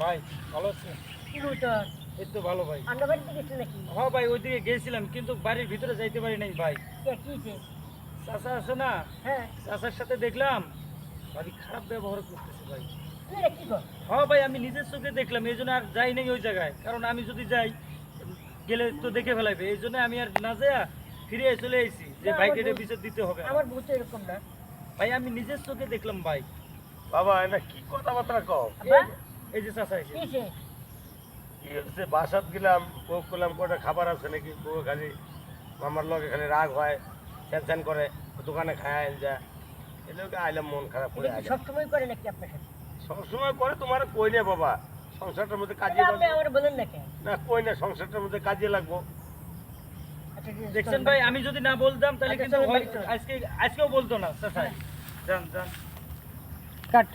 ভাই ভালো কি এই তো ভালো ভাই। আমরা বাড়িতে গেছি নাকি? হ্যাঁ ভাই ওইদিকে গেছিলাম কিন্তু বাড়ির ভিতরে যাইতে পারি নাই ভাই। কে চাচা আছে না? হ্যাঁ। চাচার সাথে দেখলাম। ভাবি খারাপ ব্যবহার করতেছে ভাই। হ্যাঁ ভাই আমি নিজের চোখে দেখলাম এই জন্য আর যাই নাই ওই জায়গায়। কারণ আমি যদি যাই গেলে তো দেখে ফেলাইবে। এই জন্য আমি আর না যাইয়া ফিরে চলে আইছি। যে ভাইকে এটা বিচার দিতে হবে আমার বউ তো এরকম না। ভাই আমি নিজের চোখে দেখলাম ভাই। বাবা এটা কি কথাবার্তা কও? আব্বা? এই যে চাচা এসে। বাসাত গেলাম বউ করলাম কটা খাবার আছে নাকি? বউ খালি মামার লগে খালি রাগ হয় চ্যান চ্যান করে দোকানে খায় যা এগুলোকে আইলাম মন খারাপ করে সবসময় করে নাকি আপনার সাথে? সবসময় করে তোমার কই না বাবা? সংসারটার মধ্যে কাজে আমার বলেন না না কই না সংসারটার মধ্যে কাজে লাগবো। আচ্ছা, দেখছেন ভাই আমি যদি না বলতাম তাহলে আচ্ছা, কিন্তু। আজকে আজকেও বলতো না চাচা। যান যান। কাট।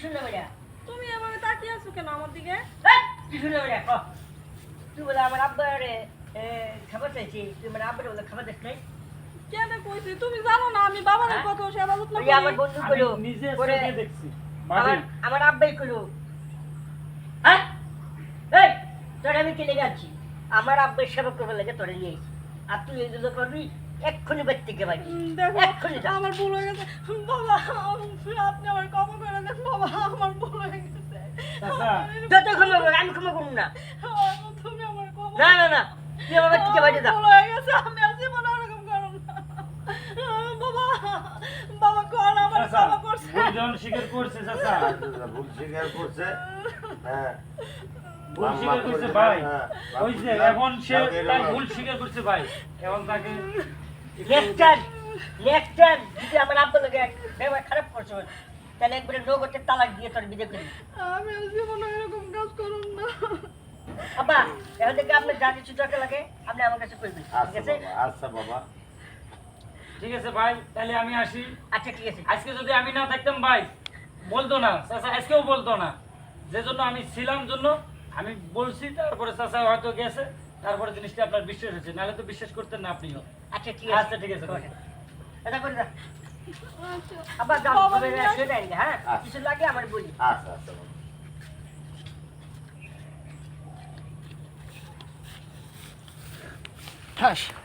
কি শুনলে ভাইয়া তুমি এভাবে তাকিয়ে আছো কেন আমার দিকে। তুই বলে আমার আব্বার খাবার চাইছি তুই আব্বার বলে খাবার দিস নাই? কেন কইছি? তুমি জানো না আমি বাবার হ্যাঁ? কত সেবা যত্ন করি আমার বন্ধু করো চোখে দেখছি। আমার আমার আব্বাই করো হ্যাঁ? এই তোর আমি কিনে যাচ্ছি আমার আব্বাই সেবা করবে লাগে তোরে নিয়ে আর তুই এগুলো করবি এক্ষুনি বাড়ি থেকে বাড়ি। এক্ষুনি আমার ভুল হয়ে গেছে। বাবা আপনি আমার ক্ষমা করে দেন বাবা আমার ভুল হয়ে গেছে চাচা। যত ক্ষমা করো আমি ক্ষমা করব না। আমার- তুমি আমার না না না। তুই আমার বাড়ি থেকে বাড়ি হয়ে গেছে আমি আর জীবনে ওরকম করব না। বাবা বাবা কোন আমার চাচা করছে। ভুল স্বীকার করছে চাচা। ভুল স্বীকার করছে। হ্যাঁ। ভুল স্বীকার করছে ভাই। ওই যে এখন সে তার ভুল স্বীকার করছে ভাই। এখন তাকে নেক্সট টাইম যদি আমার আব্বা লোকে খারাপ করছ তাহলে একবারে তালাক দিয়ে তোর বিদে করি। আমি জীবনে এরকম কাজ করুন না। আব্বা এখন থেকে আপনার যা কিছু দরকার লাগে আপনি আমার কাছে করবেন ঠিক আচ্ছা আছে? আচ্ছা বাবা। ঠিক আছে ভাই তাহলে আমি আসি। আচ্ছা ঠিক আছে। আজকে যদি আমি না থাকতাম ভাই বলতো না চাচা আজকেও বলতো না। যে জন্য আমি ছিলাম জন্য আমি বলছি তারপরে চাচা হয়তো গেছে তারপরে জিনিসটা আপনার বিশ্বাস হয়েছে নাহলে তো বিশ্বাস করতেন না আপনিও। আচ্ছা ঠিক আছে। আচ্ছা ঠিক আছে এটা করে আচ্ছা যাই হ্যাঁ? আচ্ছা। কিছু লাগে আমার বলি। আচ্ছা আচ্ছা ঠাস।